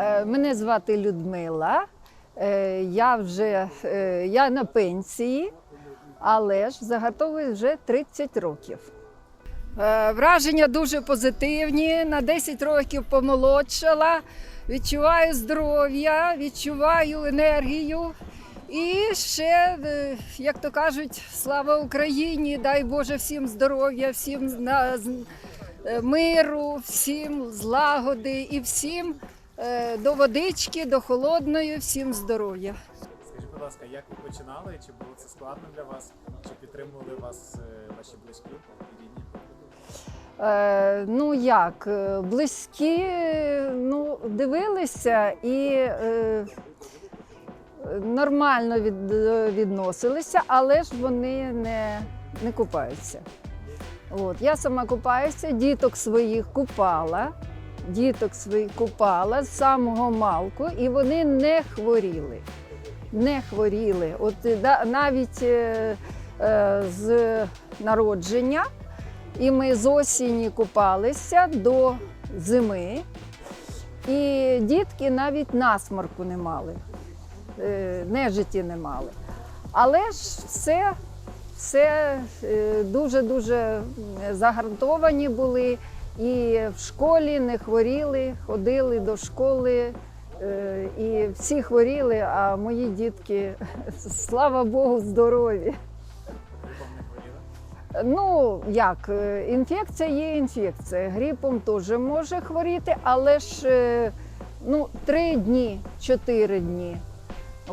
Е, Мене звати Людмила. Е, Я вже е, я на пенсії, але ж загартовую вже 30 років. Враження дуже позитивні. На 10 років помолодшала. Відчуваю здоров'я, відчуваю енергію. І ще, як то кажуть, слава Україні! Дай Боже всім здоров'я, всім миру, всім злагоди і всім до водички, до холодної, всім здоров'я. Скажіть, будь ласка, як ви починали? Чи було це складно для вас? Чи підтримували вас е, ваші близькі і рідні? Е, ну як, е, близькі е, ну, дивилися і е, нормально від, відносилися, але ж вони не, не купаються. От, я сама купаюся, діток своїх купала, діток своїх купала з самого малку, і вони не хворіли. Не хворіли. От е, навіть е, е, з народження. І ми з осені купалися до зими, і дітки навіть насморку не мали, е, нежиті не мали. Але ж все, все е, дуже-дуже загартовані були. І в школі не хворіли, ходили до школи. е, І всі хворіли, а мої дітки, слава Богу, здорові. Ну, як, е, інфекція є інфекція. Грипом теж може хворіти, але ж е, ну, три дні, чотири дні.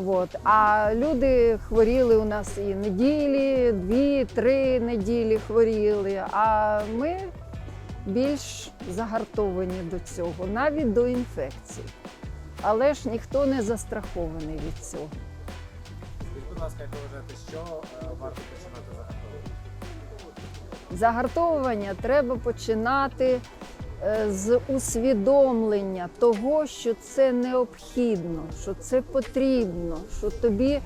От. А люди хворіли у нас і неділі, дві-три неділі хворіли. А ми більш загартовані до цього, навіть до інфекцій. Але ж ніхто не застрахований від цього. Скажіть, будь ласка, як ви вважаєте, що е, варто починати заготовити? Загартовування треба починати е, з усвідомлення того, що це необхідно, що це потрібно, що тобі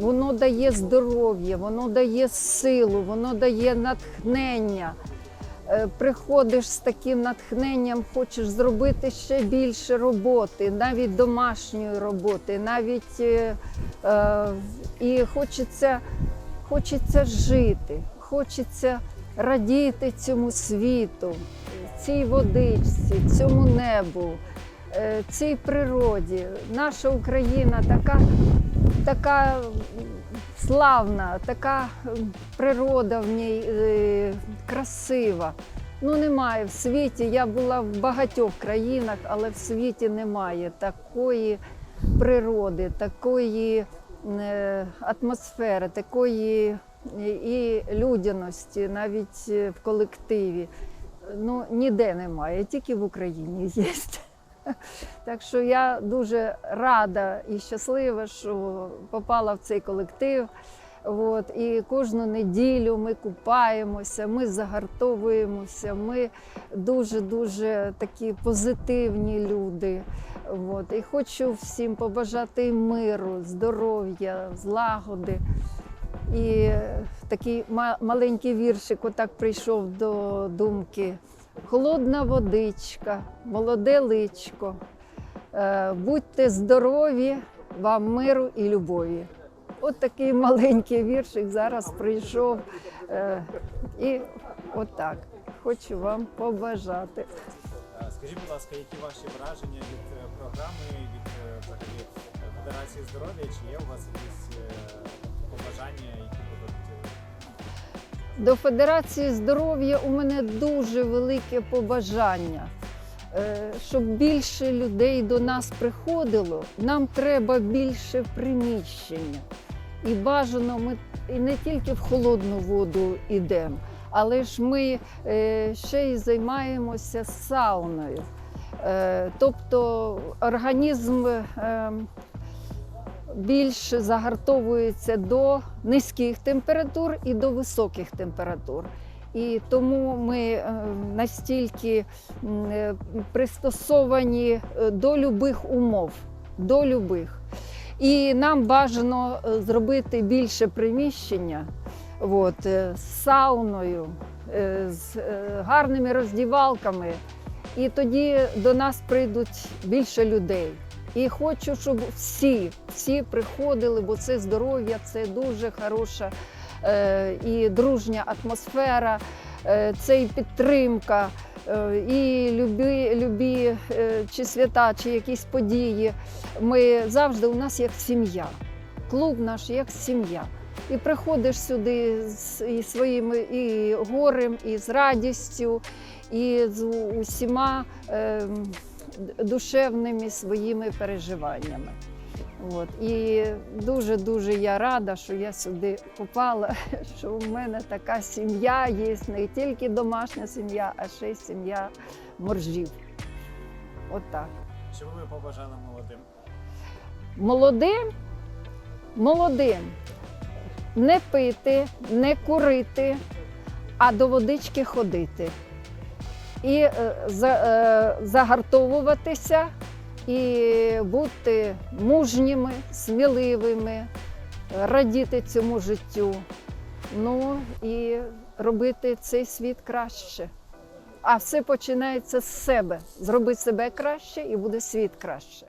воно дає здоров'я, воно дає силу, воно дає натхнення. Е, Приходиш з таким натхненням, хочеш зробити ще більше роботи, навіть домашньої роботи, навіть е, е, і хочеться, хочеться жити, хочеться радіти цьому світу, цій водичці, цьому небу, цій природі. Наша Україна така, така славна, така природа в ній е, красива. Ну, немає в світі. Я була в багатьох країнах, але в світі немає такої природи, такої е, атмосфери, такої е, і людяності, навіть е, в колективі. Ну, ніде немає, тільки в Україні є. Так що я дуже рада і щаслива, що попала в цей колектив. От, і кожну неділю ми купаємося, ми загартовуємося, ми дуже-дуже такі позитивні люди. От, і хочу всім побажати миру, здоров'я, злагоди. І такий маленький віршик отак прийшов до думки. Холодна водичка, молоде личко. Е, Будьте здорові, вам миру і любові. От такий маленький віршик зараз прийшов. Е, І отак хочу вам побажати. Е, Скажіть, будь ласка, які ваші враження від програми, від взагалі Федерації здоров'я? Чи є у вас якісь побажання, які До Федерації здоров'я у мене дуже велике побажання. Е, Щоб більше людей до нас приходило, нам треба більше приміщення. І бажано ми не тільки в холодну воду йдемо, але ж ми е, ще й займаємося сауною. Е, Тобто організм більш загартовується до низьких температур і до високих температур. І тому ми е, настільки е, пристосовані е, до любих умов, до любих. І нам бажано зробити більше приміщення от, з сауною, з гарними роздівалками. І тоді до нас прийдуть більше людей. І хочу, щоб всі, всі приходили, бо це здоров'я, це дуже хороша е, і дружня атмосфера, е, це і підтримка, е, і любі, любі е, чи свята, чи якісь події. Ми завжди у нас як сім'я. Клуб наш як сім'я. І приходиш сюди з і своїми і горем, і з радістю, і з усіма е, душевними своїми переживаннями. От. І дуже-дуже я рада, що я сюди попала, що в мене така сім'я є, не тільки домашня сім'я, а ще й сім'я моржів. Отак. Що ви побажали молодим? Молодим, молодим не пити, не курити, а до водички ходити. І е, е, загартовуватися, і бути мужніми, сміливими, радіти цьому життю. Ну і робити цей світ краще. А все починається з себе. Зроби себе краще і буде світ краще.